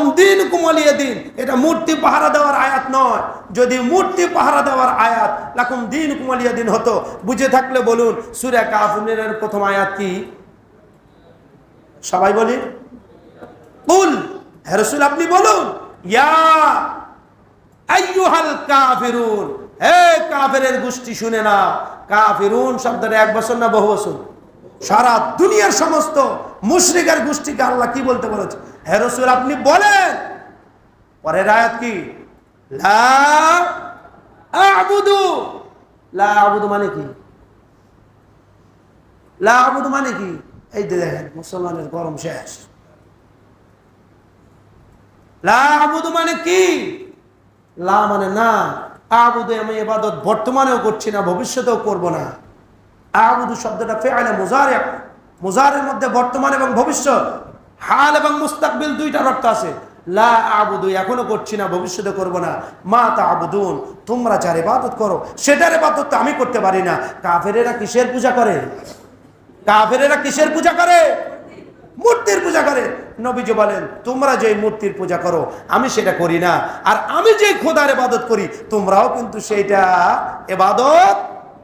লাকুম দিন কুমলিয়ে দিন। এটা মূর্তি পাহারা দেওয়ার আয়াত নয়। যদি মূর্তি পাহারা দেওয়ার আয়াত দিন দিন হতো, বুঝে থাকলে বলুন, সুরা প্রথম আয়াত কি? সবাই বলি, কুল হ্যাঁ রসুল, আপনি বলুন হে গোষ্ঠী, শুনে না কাফিরুন শব্দটা এক বছর না বহু বছর? সারা দুনিয়ার সমস্ত মুশরিকের গোষ্ঠীকে আল্লাহ কি বলতে বলেছে? হে রসুল, আপনি বলেন। পরের আয়াত কি? লা আবুদু। মানে কি? লা মানে কি? এই দেখেন, মুসলমানের গরম শেষ। মানে কি? লা মানে না, আবুদু আমি এবাদত বর্তমানেও করছি না, ভবিষ্যতেও করব না। আবুদু শব্দটা ফেআলে মুজারে, মোজারের মধ্যে বর্তমান এবং ভবিষ্যৎ। হাল এবং মুস্তাকবিল দুইটার অর্থ আছে। লা আবুদু, এখনও করছি না, ভবিষ্যতে করব না। মা তা আবুদুন তোমরা যার ইবাদত করো সেটার ইবাদত তো আমি করতে পারি না। কাফেরেরা কিসের পূজা করে? কাফেরেরা কিসের পূজা করে? মূর্তির পূজা করে। নবীজি বলেন, তোমরা যে মূর্তির পূজা করো, আমি সেটা করি না। আর আমি যে খোদার এবাদত করি, তোমরাও কিন্তু সেইটা এবাদত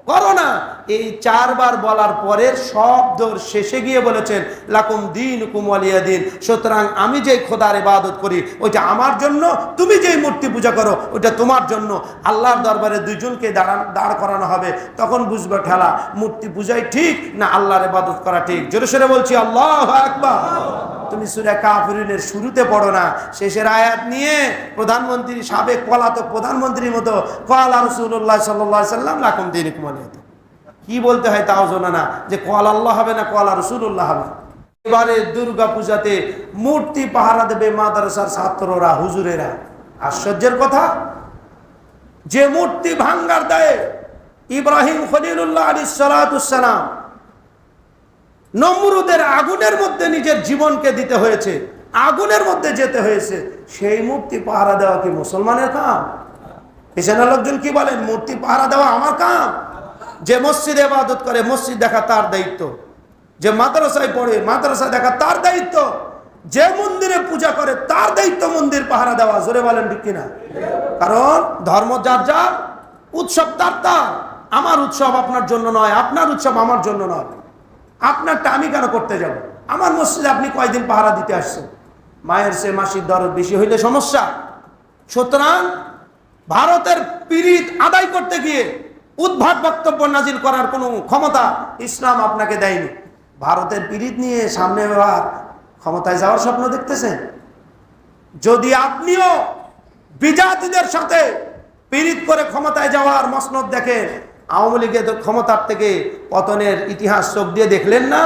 করো না। এই চারবার বলার পরের শব্দর শেষে গিয়ে বলেছেন, লাকুম দিন কুমলিয়া দিন। সুতরাং আমি যে খোদার ইবাদত করি, ওইটা আমার জন্য, তুমি যেই মূর্তি পূজা করো, ওইটা তোমার জন্য। আল্লাহর দরবারে দুইজনকে দাঁড়ান, দাঁড় করানো হবে। তখন বুঝবে ঠেলা, মূর্তি পূজাই ঠিক না আল্লাহর ইবাদত করা ঠিক। জোরে সোরে বলছি, আল্লাহ আকবার। তুমি সুরা কাফিরিনের শুরুতে পড়ো না, শেষের আয়াত নিয়ে প্রধানমন্ত্রী, সাবেক পলাতক প্রধানমন্ত্রীর মতো, কলা রসুল্লাহ সাল্লাহ সাল্লাম লাকুম দিন কুমালিয়াতে কি বলতে হয় তাও জানা না, যে কল আল্লাহ হবে না কলা রসুল্লাহ হবে। এবারে দুর্গা পূজাতে মূর্তি পাহারা দেবে মাদ্রাসার ছাত্ররা, হুজুরেরা, আশ্চর্যের কথা, যে মূর্তি ভাঙ্গার দেয় ইব্রাহিম খলিলুল্লাহ আলী সালাতাম নমরুদের আগুনের মধ্যে নিজের জীবনকে দিতে হয়েছে, আগুনের মধ্যে যেতে হয়েছে, সেই মূর্তি পাহারা দেওয়া কি মুসলমানের কাম? পেছনের লোকজন কি বলেন, মূর্তি পাহারা দেওয়া আমার কাম? যে মসজিদে ইবাদত করে, মসজিদ দেখা তার দায়িত্ব। যে মাদ্রাসায় পড়ে, মাদ্রাসা দেখা তার দায়িত্ব। যে মন্দিরে পূজা করে, তার দায়িত্ব মন্দির পাহারা দেওয়া, জোরে বলেন ঠিক কিনা? কারণ ধর্ম যার যার, উৎসব তার তার। আমার উৎসব আপনার জন্য নয়, আপনার উৎসব আমার জন্য নয়। আপনারটা আমি কেন করতে যাব? আমার মসজিদে আপনি কয়দিন পাহারা দিতে আসছেন? মায়ের সে মাসির দর বেশি হইলে সমস্যা। সুতরাং ভারতের পীড়িত আদায় করতে গিয়ে উদ্ভাট বক্তব্য নাজিল করার কোনো ক্ষমতা ইসলাম আপনাকে দেয়নি। ভারতের পীড়িত নিয়ে সামনে এবার ক্ষমতায় যাওয়ার স্বপ্ন দেখতেছেন? যদি আপনিও বিজাতিদের সাথে পীড়িত করে ক্ষমতায় যাওয়ার মসনদ দেখেন, আওয়ামী লীগের ক্ষমতার থেকে পতনের ইতিহাস চোখ দিয়ে দেখলেন না?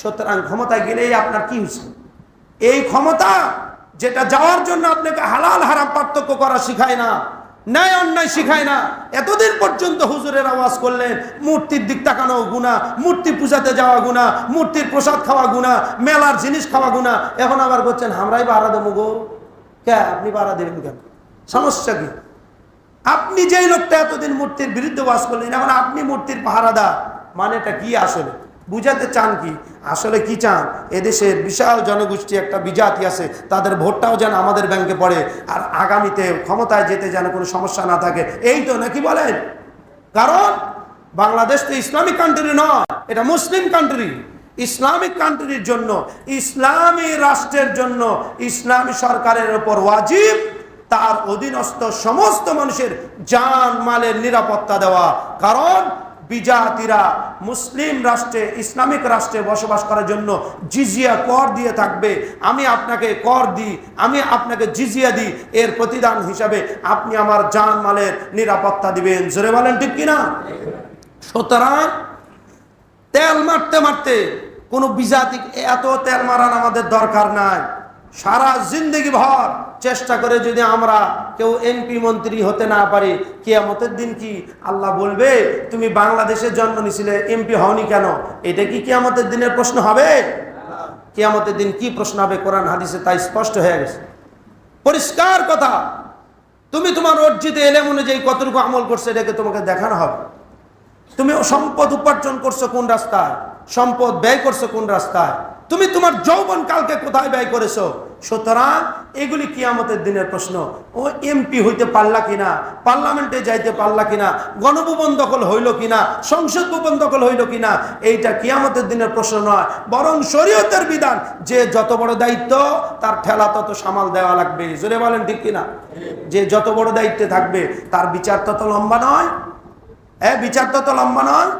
সুতরাং ক্ষমতায় গেলেই আপনার কি হয়েছে? এই ক্ষমতা যেটা যাওয়ার জন্য আপনাকে হালাল হারাম পার্থক্য করা শিখায় না। ন্যায় অন্যায় শিখায় না। এতদিন পর্যন্ত হুজুরের আওয়াজ করলেন, মূর্তির দিক তাকানো গুণা মূর্তি পূজাতে যাওয়া গুণা মূর্তির প্রসাদ খাওয়া গুণা মেলার জিনিস খাওয়া গুণা এখন আবার বলছেন, আমরাই বাড়া দেবো গো। কে? আপনি বাড়া দেবেন কেন? সমস্যা কি? আপনি যেই লোকটা এতদিন মূর্তির বিরুদ্ধে বাস করলেন, এখন আপনি মূর্তির পাহারাদা মানেটা কি আসলে? বুঝাতে চান কি? আসলে কি চান? এদেশের বিশাল জনগোষ্ঠী একটা বিজাতি আছে, তাদের ভোটটাও যেন আমাদের ব্যাংকে পড়ে, আর আগামীতে ক্ষমতায় যেতে যেন কোনো সমস্যা না থাকে। এই তো নাকি বলেন? কারণ বাংলাদেশ তো ইসলামিক কান্ট্রি নয়, এটা মুসলিম কান্ট্রি ইসলামিক কান্ট্রির জন্য, ইসলামী রাষ্ট্রের জন্য ইসলামী সরকারের ওপর ওয়াজিব, তার অধীনস্থ সমস্ত মানুষের জান মালের নিরাপত্তা দেওয়া। কারণ বিজাতিরা মুসলিম রাষ্ট্রে, ইসলামিক রাষ্ট্রে বসবাস করার জন্য জিজিয়া কর দিয়ে থাকবে। আমি আপনাকে কর দিই, আমি আপনাকে জিজিয়া দিই, এর প্রতিদান হিসাবে আপনি আমার জান মালের নিরাপত্তা দিবেন। জোরে বলেন ঠিক কিনা? সুতরাং তেল মারতে মারতে কোনো বিজাতি এত তেল মারান আমাদের দরকার নাই। সারা জিন্দগি ভর চেষ্টা করে যদি আমরা কেউ এমপি মন্ত্রী হতে না পারি, কেয়ামতের দিন কি আল্লাহ বলবে, তুমি বাংলাদেশে জন্ম নিছিলে, এমপি হওনি কেন? এটা কি কেয়ামতের দিনের প্রশ্ন হবে? কেয়ামতের দিন কি প্রশ্ন হবে? কোরআন হাদিসে তাই স্পষ্ট হয়ে গেছে। পরিষ্কার কথা, তুমি তোমার অর্জিত এলেম অনুযায়ী কতটুকু আমল করছে, এটাকে তোমাকে দেখানো হবে। তুমি সম্পদ উপার্জন করছ কোন রাস্তায়? সম্পদ ব্যয় করছ কোন রাস্তায়? তুমি তোমার যৌবন কালকে কোথায় ব্যয় করেছ? সুতরাং এগুলি কিয়ামতের দিনের প্রশ্ন। ও এমপি হইতে পারলা কিনা? পার্লামেন্টে যাইতে পারলা কিনা? গণভবন দখল হইল কিনা? সংসদ ভবন দখল হইল কিনা? এইটা কিয়ামতের দিনের প্রশ্ন নয়, বরং শরীয়তের বিধান। যে যত বড় দায়িত্ব, তার ঠেলা তত সামাল দেওয়া লাগবে। জোরে বলেন ঠিক কিনা? যে যত বড় দায়িত্বে থাকবে, তার বিচার তত লম্বা নয়। হ্যাঁ বিচার তত লম্বা নয়।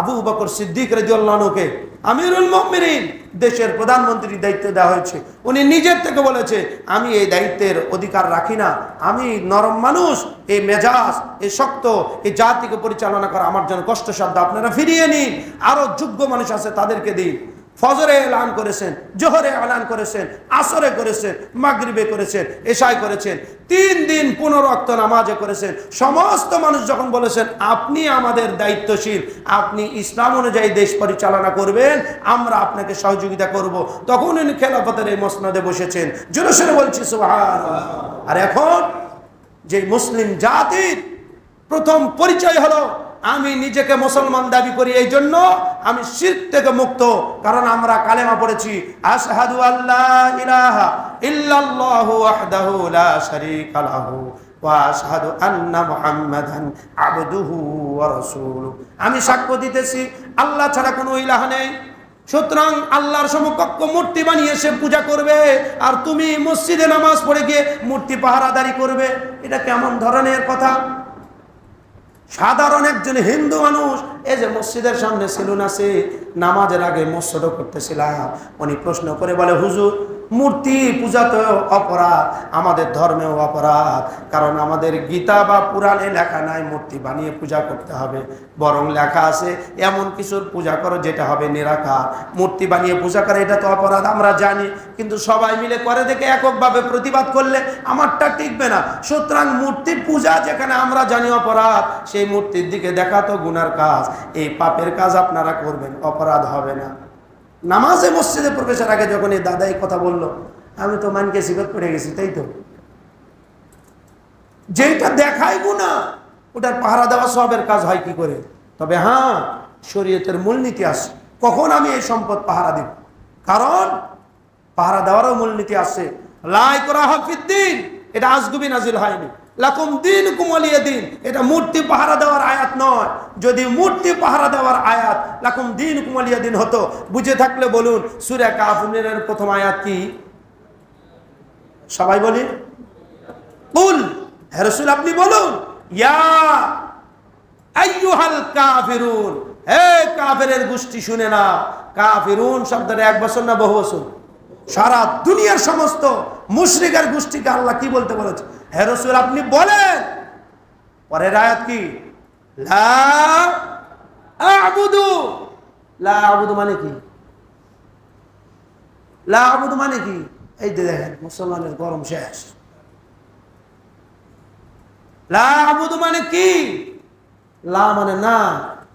আবু বকর সিদ্দিক রাজিউল্লাহকে আমিরুল মুমিনিন দেশের প্রধানমন্ত্রীর দায়িত্ব দেওয়া হয়েছে। উনি নিজের থেকে বলেছে, আমি এই দায়িত্বের অধিকার রাখি না। আমি নরম মানুষ, এই মেজাজ, এই শক্ত, এই জাতিকে পরিচালনা করা আমার জন্য কষ্টসাধ্য। আপনারা ফিরিয়ে নিন। আরও যোগ্য মানুষ আছে তাদেরকে দিন। ফজরে এলান করেছেন, জোহরে এলান করেছেন, আসরে করেছেন, মাগরিবে করেছেন, এশায় করেছেন, তিন দিন পুনরক্ত নামাজে করেছেন। সমস্ত মানুষ যখন বলেছেন, আপনি আমাদের দায়িত্বশীল, আপনি ইসলাম অনুযায়ী দেশ পরিচালনা করবেন, আমরা আপনাকে সহযোগিতা করব। তখন উনি খেলাফতের এই মসনদে বসেছেন। জোরে সোরে বলছি সুবহান আর এখন যে মুসলিম জাতির প্রথম পরিচয় হলো আমি নিজেকে মুসলমান দাবি করি এই জন্য আমি শিরক থেকে মুক্ত, কারণ আমরা কালেমা পড়েছি, আশহাদু আল্লাহ আবদুহু আমি সাক্ষ্য দিতেছি, আল্লাহ ছাড়া কোনো ইলাহ নেই। সুতরাং আল্লাহর সমকক্ষ মূর্তি বানিয়ে সে পূজা করবে, আর তুমি মসজিদে নামাজ পড়ে গিয়ে মূর্তি পাহারাদারি করবে। এটা কেমন ধরনের কথা? সাধারণ একজন হিন্দু মানুষ, এই যে মসজিদের সামনে সেলুন আছে, নামাজের আগে মৎস্য করতেছিলাম। উনি প্রশ্ন করে বলে, হুজুর মূর্তি পূজা তো অপরাধ, আমাদের ধর্মেও অপরাধ। কারণ আমাদের গীতা বা পুরাণে লেখা নাই, মূর্তি বানিয়ে পূজা করতে হবে। বরং লেখা আছে, এমন কিছুর পূজা করো যেটা হবে নিরাকার। মূর্তি বানিয়ে পূজা করে, এটা তো অপরাধ, আমরা জানি। কিন্তু সবাই মিলে করে দেখে এককভাবে প্রতিবাদ করলে আমারটা টিকবে না। সুতরাং মূর্তি পূজা যেখানে আমরা জানি অপরাধ, সেই মূর্তির দিকে দেখা তো গুনার কাজ। এই পাপের কাজ আপনারা করবেন, অপরাধ হবে না। নামাজে মসজিদে প্রবেশের আগে যখন এই দাদা এই কথা বলল, আমি তো মানকে সিগত পড়ে গেছি, তাই তো? যেটা দেখাই গুণা ওটার পাহারা দেওয়া সবের কাজ হয় কি করে? তবে হ্যাঁ শরীয়তের মূলনীতি আছে। কখন আমি এই সম্পদ পাহারা দিব? কারণ পাহারা দেওয়ারও মূলনীতি আছে। লাই করা হাফিদ্দিন এটা আজগুবি নাজিল হয়নি। লাকুম দিন কুমলিয়ে দিন। এটা মূর্তি পাহারা দেওয়ার আয়াত নয়। যদি মূর্তি পাহারা দেওয়ার আয়াত লাকুম দিন কুমলিয়া দিন হতো, বুঝে থাকলে বলুন, সুরে কাফুনের প্রথম আয়াত কি? সবাই বলি, কুল হেরসুল আপনি বলুন কাফিরুন। হে কাফেরের গোষ্ঠী, শুনে না কাফিরুন শব্দটা এক বছর না বহু বছর? সারা দুনিয়ার সমস্ত মুশরিকের গোষ্ঠীকে আল্লাহ কি বলতে বলেছে? হে রসুল, আপনি বলেন। পরের আয়াত কি? মানে কি? মানে কি? এই যে দেখেন, মুসলমানের গরম শেষ। লা মানে কি? লা মানে না।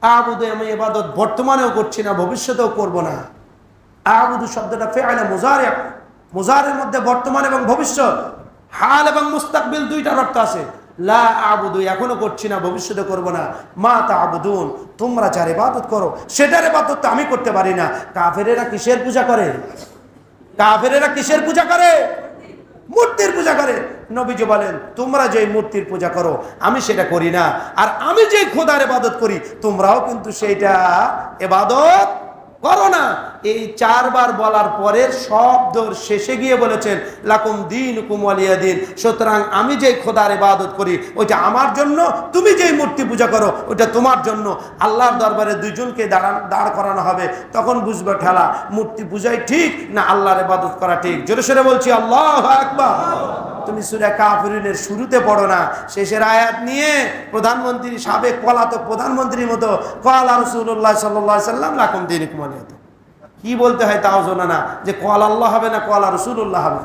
আবুদু আমি এবাদত বর্তমানেও করছি না, ভবিষ্যতেও করব না। আবুদু শব্দটা ফেআলে মুজারে মুজারের মধ্যে বর্তমান এবং ভবিষ্যৎ, হাল এবং মুস্তাকবিল দুইটার অর্থ আছে। লা আবুদু, এখনও করছি না, ভবিষ্যতে করব না। মা তা আবুদুন তোমরা যার ইবাদত করো সেটার ইবাদত তো আমি করতে পারি না। কাফেরেরা কিসের পূজা করে? কাফেরেরা কিসের পূজা করে? মূর্তির পূজা করে। নবীজি বলেন, তোমরা যে মূর্তির পূজা করো, আমি সেটা করি না। আর আমি যে খোদার এবাদত করি, তোমরাও কিন্তু সেইটা এবাদত করো না। এই চারবার বলার পরের শব্দর শেষে গিয়ে বলেছেন, লাকুম দিন কুমলিয়া দিন। সুতরাং আমি যে খোদার ইবাদত করি, ওইটা আমার জন্য, তুমি যেই মূর্তি পূজা করো, ওইটা তোমার জন্য। আল্লাহর দরবারে দুইজনকে দাঁড়ান, দাঁড় করানো হবে। তখন বুঝবে ঠেলা, মূর্তি পূজাই ঠিক না আল্লাহর ইবাদত করা ঠিক। জোরে সোরে বলছি, আল্লাহ আকবার। তুমি সুরে কাফরিনের শুরুতে পড়ো না, শেষের আয়াত নিয়ে প্রধানমন্ত্রী, সাবেক পলাতক প্রধানমন্ত্রীর মতো কলা রসুল্লাহ সাল্লাহ সাল্লাম রাখুন দিন হতো কি বলতে হয় তাও জানা না, যে কল আল্লাহ হবে না কলা রসুল্লাহ হবে।